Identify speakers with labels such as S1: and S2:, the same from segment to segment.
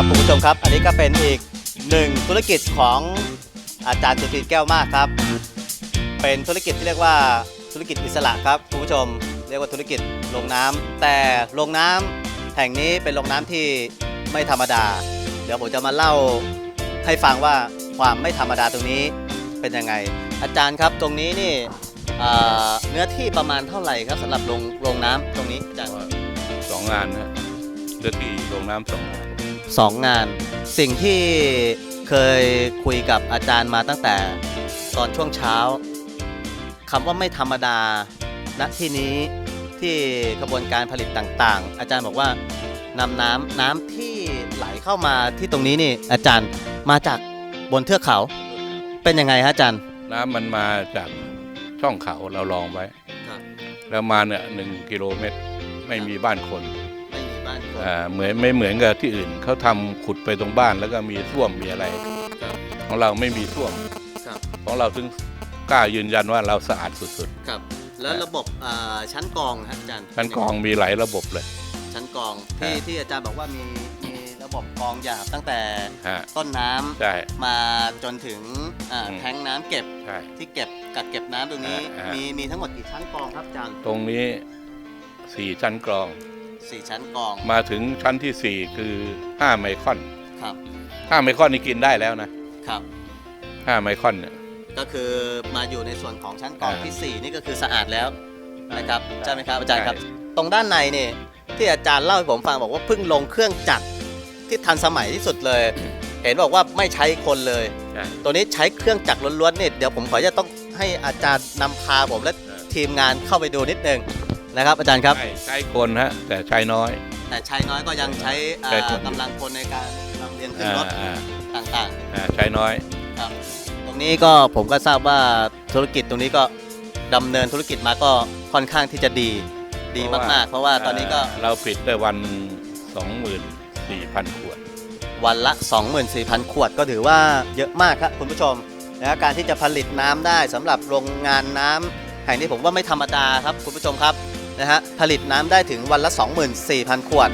S1: ครับคุณผู้ชมครับ อันนี้ก็เป็นอีกหนึ่งธุรกิจของอาจารย์สุธีแก้วมากครับ เป็นธุรกิจที่เรียกว่าธุรกิจอิสระครับคุณผู้ชม เรียกว่าธุรกิจโรงน้ำแต่โรงน้ำแห่งนี้เป็นโรงน้ำที่ไม่ธรรมดา เดี๋ยวผมจะมาเล่าให้ฟังว่าความไม่ธรรมดาตรงนี้เป็นยังไง อาจารย์ครับตรงนี้นี่เนื้อที่ประมาณเท่าไหร่ครับสำหรับโรงโรงน้ำตรงนี้อาจารย์
S2: สองงานนะเลือที่โรงน้ำสองงาน
S1: สองงาน สิ่งที่เคยคุยกับอาจารย์มาตั้งแต่ตอนช่วงเช้าคำว่าไม่ธรรมดาณที่นี้ที่กระบวนการผลิตต่างๆ อาจารย์บอกว่านำน้ำน้ำที่ไหลเข้ามาที่ตรงนี้นี่อาจารย์มาจากบนเทือกเขา เป็นยังไงฮะอาจารย์
S2: น้ำมันมาจากช่องเขาเราลองไว้
S1: ครับ
S2: แล้วมาเนี่ยหนึ่งกิโลเมตรไม่มีบ้านคน เหมือนไม่เหมือนกับที่อื่น เขาทำขุดไปตรงบ้านแล้วก็มีส้วมมีอะไร
S1: ครับ
S2: ของเราไม่มีส้วม
S1: ครับ
S2: ของเราถึงกล้ายืนยันว่าเราสะอาดสุด
S1: ครับ แล้วระบบเอ่อชั้นกรองฮะอาจารย์
S2: ๆชั้นกรองมีหลายระบบเลย
S1: ชั้นกรองที่
S2: อ่า
S1: ที่อาจารย์บอกว่ามีมีระบบกรองหยาบตั้งแต่
S2: ฮะ
S1: ต้นน้ำ
S2: ใช่
S1: มาจนถึงอ่า
S2: อืม
S1: แทงน้ำเก็บ
S2: ใช่
S1: ที่เก็บกักเก็บน้ำตรงนี้
S2: อ่าอ่ามี
S1: มีมีทั้งหมดกี่ชั้นกรองครับอาจารย์
S2: ตรงนี้สี่ชั้นกรอง
S1: สี่ชั้นกรอง
S2: มาถึงชั้นที่สี่คือห้าไมครอน
S1: ครับ
S2: ห้าไมครอนนี่กินได้แล้วนะ ครับห้าไมครอนเนี่ย
S1: ก็คือมาอยู่ในส่วนของชั้นกรอง
S2: อ่า
S1: ที่สี่นี่ก็คือสะอาดแล้วนะครับ
S2: ใช่
S1: ใช่ไหมครับอาจารย์ครับ
S2: ใช่
S1: ตรงด้านในนี่ที่อาจารย์เล่าให้ผมฟังบอกว่าเพิ่งลงเครื่องจักรที่ทันสมัยที่สุดเลย เห็นบอกว่าไม่ใช้คนเลย
S2: ใช่
S1: ตัวนี้ใช้เครื่องจักรล้วนๆเนี่ยเดี๋ยวผมขอจะต้องให้อาจารย์นำพาผมและ
S2: เออ
S1: ทีมงานเข้าไปดูนิดนึง นะครับ อาจารย์ครับ
S2: ใช่ใช้คนฮะแต่ใช้น้อย
S1: แต่ใช้น้อยก็ยังใช้เอ่อ
S2: ใช้คน
S1: กำลังคนในการลำเลียงขึ้น
S2: อ่าร
S1: ถ
S2: อ่า
S1: ต่าง
S2: อ่าใช้น้อย
S1: ๆครับ ตรงนี้ก็ผมก็ทราบว่าธุรกิจตรงนี้ก็ดำเนินธุรกิจมาก็ค่อนข้างที่จะดีดีมากๆ เพราะว่าตอนนี้ก็
S2: เราปิดได้วัน24,000ขวด
S1: วันละ 24,000 ขวดก็ถือว่าเยอะมากครับคุณผู้ชมนะการที่จะผลิตน้ำได้สำหรับโรงงานน้ำแห่งนี้ผมว่าไม่ธรรมดาครับคุณผู้ชมครับ นะฮะผลิตน้ำได้ถึงวันละ 24,000 ขวด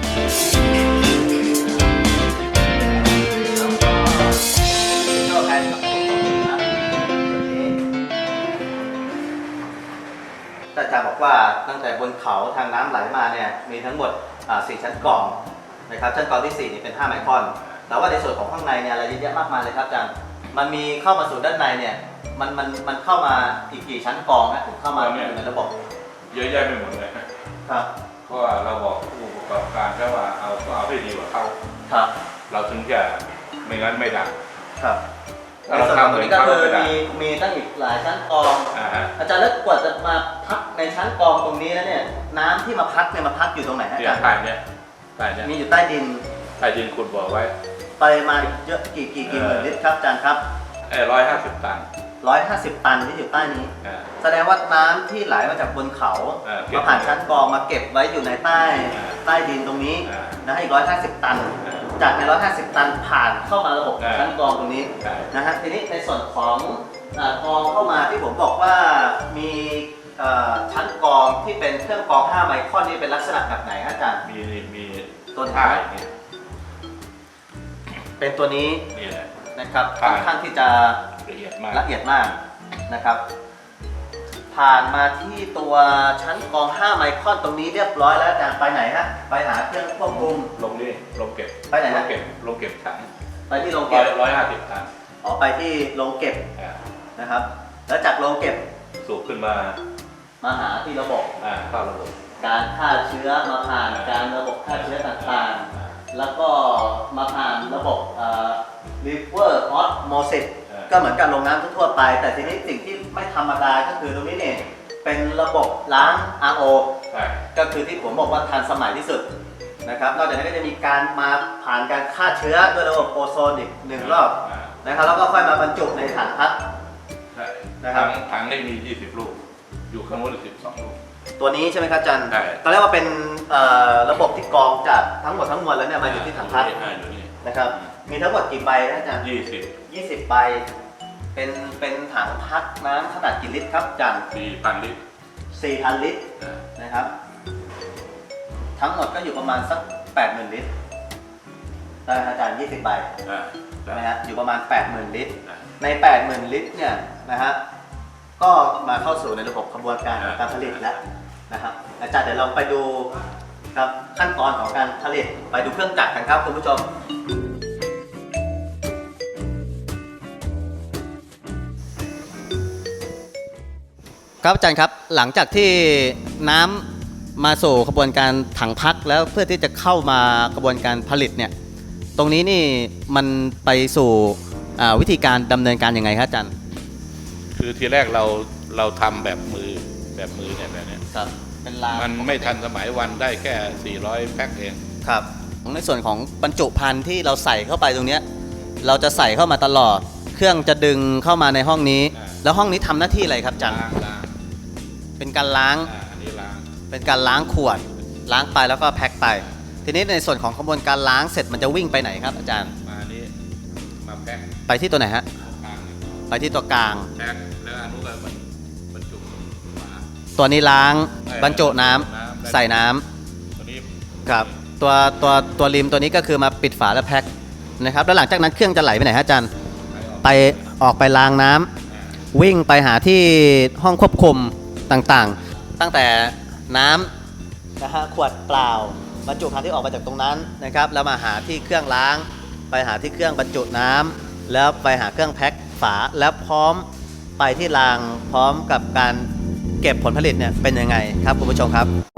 S1: แต่อาจารย์บอกว่าตั้งแต่บนเขาทางน้ำไหลมาเนี่ยมีทั้งหมดอ่าสี่ชั้นกรองนะครับชั้นกรองที่สี่นี่เป็น5ไมครอน แต่ว่าในส่วนของข้างในเนี่ยอะไรเยอะแยะมากมายเลยครับอาจารย์มันมีเข้ามาสู่ด้านในเนี่ยมันมันมันเข้ามาอีกกี่ชั้นกรองนะถึงเข้ามาอยู่ในระบบ
S2: เยอะแยะไปหมดเลย
S1: ครับ
S2: เพราะว่าเราบอกผู้ประกอบการแค่ว่าเอาก็เอาให้ดีกว่าเขา
S1: ครับ
S2: เราถึงจะไม่งั้นไม่ดัง
S1: ครับ
S2: ถ้าเราทำเหมือนเขา
S1: ก็คือ
S2: ไม่ได้
S1: มีมีตั้งอีกหลายชั้นกรอง
S2: อ่าฮะ
S1: อาจารย์แล้วกว่าจะมาพักในชั้นกรองตรงนี้แล้วเนี่ย น้ำที่มาพักเนี่ยมาพักอยู่ตรงไหนฮะอา
S2: เนี่ย
S1: จารย์
S2: ใต้เนี่ยใต้เนี่ย
S1: มีอยู่ใต้ดิน
S2: ใต้ดินขุดบ่อไว้
S1: ปริมาณเยอะกี่กี่กี่หมื่นลิตรครับอาจารย์ครับ
S2: ไอ้ร้อยห้าสิบตัน
S1: 150 ตันที่อยู่ใต้นี้
S2: อ่า
S1: แสดงว่าน้ำที่ไหลมาจากบนเขา
S2: เออเก็บ
S1: มาผ่านชั้นกรองมาเก็บไว้อยู่ในใต้
S2: อ่า
S1: ใต้ดินตรงนี้
S2: อ่า
S1: นะฮะอีก 150 ตัน
S2: อ่า
S1: จากใน 150 ตันผ่านเข้ามาระบบ
S2: อ่า
S1: ชั้นกรองตรงนี้
S2: ใช่
S1: นะฮะทีนี้ในส่วนของอากรองเข้ามาที่ผมบอกว่ามีเอ่อชั้นกรองที่เป็นเครื่องกรอง 5 ไมครอนนี่เป็นลักษณะแบบไหนฮะอาจารย์
S2: มีมี
S1: ต้น
S2: ท่า
S1: ท่า
S2: อย่างเงี้ย
S1: เป็นตัวนี้
S2: นี่แหละ
S1: นะครับ
S2: ท่า
S1: ค่อนข้างที่จะ
S2: ละเอียด มาก
S1: ละเอียดมากนะครับ ผ่านมาที่ตัวชั้นกรอง 5 ไมครอนตรงนี้เรียบร้อยแล้วอาจารย์ไปไหนฮะ ไปหาเครื่องควบคุม
S2: ลงนี่ลงเก็บ
S1: ไปไหน
S2: ล
S1: ฮะ
S2: งเก็บลงเก็บถัง
S1: ไปที่โรง
S2: ร้อ
S1: เก็
S2: ย
S1: บ
S2: ร้อยห้าสิบตัน
S1: อ๋อไปที่โรงเก็บ
S2: อ่า
S1: นะครับ แล้วจากโรงเก็บ
S2: สูบขึ้นมา
S1: มาหาที่ระบบ
S2: อ่าเข้าระบบ
S1: การฆ่าเชื้อมาผ่านการระบบฆ่าเชื้อต่างๆ แล้วก็มาผ่านระบบเอ่อ river osmosis
S2: อ่า
S1: ก็เหมือนกับโรงน้ำทั่วๆไป แต่ทีนี้สิ่งที่ไม่ธรรมดาก็คือตรงนี้เนี่ยเป็นระบบล้าง RO
S2: ใช่
S1: ก็คือที่ผมบอกว่าทันสมัยที่สุดนะครับ นอกจากนั้นก็จะมีการมาผ่านการฆ่าเชื้อด้วยระบบโอโซนอีกหนึ่งรอบานะครับแล้วก็ค่อยมาบรรจุในถังพัก
S2: ใช่
S1: นะครับ
S2: ถังถังได้มี 20 ลูก อยู่ข้างบนสิบสองลูก
S1: ตัวนี้ใช่ไหมครับอาจัน
S2: ใช่
S1: ตอนแรกว่าเป็นเอ่อระบบที่กรองจากทั้งหมดทั้งมวลแล้วเนี่ยมาอยู่ที่ถังพัก
S2: อ่าอยู่นี่
S1: นะครับ มีทั้งหมดกี่ใบนะอาจารย์
S2: ยี่สิบ
S1: 20ใบ เป็นเป็นถังพักน้ำขนาดกี่ลิตรครับอาจัน
S2: สี่พันลิตร
S1: 4,000ลิตร
S2: อ่า
S1: นะครับ ทั้งหมดก็อยู่ประมาณสัก80,000ลิตรได้อาจารย์20ใบ
S2: อ่า
S1: ใช่ไหมฮะอยู่ประมาณ80,000ลิตร
S2: อ่า
S1: ใน80,000ลิตรเนี่ยนะฮะก็มาเข้าสู่ในระบบกระบวนการของการผลิตแล้วนะครับอาจารย์เดี๋ยวเราไปดูครับขั้นตอนของการผลิตไปดูเครื่องจักรกันครับคุณผู้ชม ครับอาจารย์ครับหลังจากที่น้ำมาสู่กระบวนการถังพักแล้วเพื่อที่จะเข้ามากระบวนการผลิตเนี่ยตรงนี้นี่มันไปสู่อ่าวิธีการดำเนินการยังไงครับอาจารย์
S2: คือทีแรกเราเราทำแบบมือแบบมือเนี่ยแบบเนี้ย
S1: ครับเป็นลา
S2: มันไม่ทันสมัยวันได้แค่ 400 แพ็คเอง
S1: ครับในส่วนของบรรจุภัณฑ์ที่เราใส่เข้าไปตรงเนี้ยเราจะใส่เข้ามาตลอด เครื่องจะดึงเข้ามาในห้องนี้ แล้วห้องนี้ทำหน้าที่อะไรครับอาจารย์
S2: ล้างล้าง
S1: เป็นการล้าง
S2: อ่าอันนี้ล้าง
S1: เป็นการล้างขวด ล้างไปแล้วก็แพ็คไป ทีนี้ในส่วนของกระบวนการล้างเสร็จมันจะวิ่งไปไหนครับอาจารย์
S2: มาอันนี้มาแพ็ค
S1: ไปที่ตัวไหนฮะ
S2: กลาง
S1: ไปที่ตัวกลาง
S2: แพ็คแล้วอันนู้นก็บรรบรรจุฝา
S1: ตัวนี้ล้าง
S2: ใช่
S1: บรรจุน้ำ
S2: น้ำ
S1: ใส่น้ำ
S2: ตัวนี้
S1: ครับตัวตัวตัวริมตัวนี้ก็คือมาปิดฝาแล้วแพ็คนะครับแล้วหลังจากนั้นเครื่องจะไหลไปไหนฮะอาจารย์
S2: ไปออก
S1: ไปออกไปล้างน้ำ
S2: อ่า
S1: วิ่งไปหาที่ห้องควบคุม ต่างๆ ตั้งแต่น้ำนะฮะขวดเปล่าบรรจุภัณฑ์ที่ออกมาจากตรงนั้นนะครับแล้วมาหาที่เครื่องล้าง ไปหาที่เครื่องบรรจุน้ำแล้วไปหาเครื่องแพ็คฝาแล้วพร้อมไปที่รางพร้อมกับการเก็บผลผลิตเนี่ยเป็นยังไงครับคุณผู้ชมครับ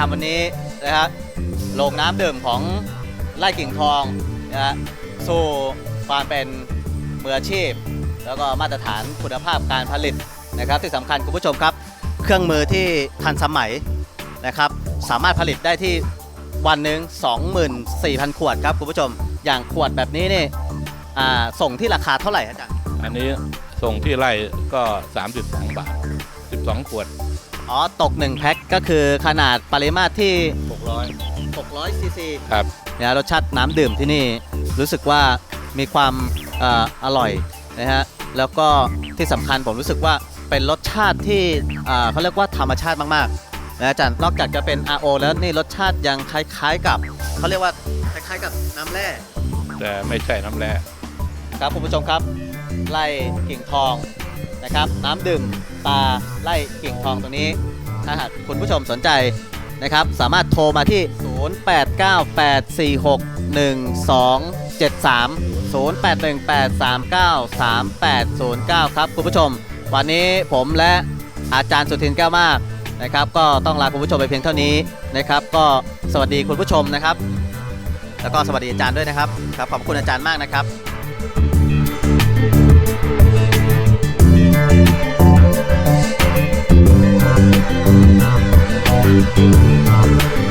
S1: ทำวันนี้นะฮะโรงน้ำดื่มของไร่กิ่งทองนะฮะสู่ความเป็นมืออาชีพ แล้วก็มาตรฐานคุณภาพการผลิตนะครับ ที่สำคัญคุณผู้ชมครับ เครื่องมือที่ทันสมัยนะครับ สามารถผลิตได้ที่วันหนึ่ง24,000 ขวดครับคุณผู้ชม อย่างขวดแบบนี้นี่อ่าส่งที่ราคาเท่าไหร่อาจารย์
S2: อันนี้ส่งที่ไร่ก็ 32 บาท 12 ขวด
S1: อ๋อ ตก 1 แพ็คก็คือขนาดปริมาตรที่
S2: 600
S1: 600ซีซี
S2: ครับ
S1: นะรสชาติน้ำดื่มที่นี่รู้สึกว่ามีความเอ่ออร่อยนะฮะแล้วก็ที่สำคัญผมรู้สึกว่าเป็นรสชาติที่อ่าเขาเรียกว่าธรรมชาติมากๆนะอาจารย์นอกจากจะเป็น RO แล้วนี่รสชาติยังคล้ายๆกับเขาเรียกว่าคล้ายๆกับน้ำแร่
S2: แต่ไม่ใช่น้ำแร่
S1: ครับคุณผู้ชมครับไล่กิ่งทองนะครับ น้ำดื่ม ตาไล่กิ่งทองตรงนี้ ถ้าหากคุณผู้ชมสนใจนะครับ สามารถโทรมาที่ 0898461303 0818393809 ครับคุณผู้ชม วันนี้ผมและอาจารย์สุทินแก้วมากนะครับ ก็ต้องลาคุณผู้ชมไปเพียงเท่านี้นะครับ ก็สวัสดีคุณผู้ชมนะครับ แล้วก็สวัสดีอาจารย์ด้วยนะครับครับขอบคุณอาจารย์มากนะครับ Thank you.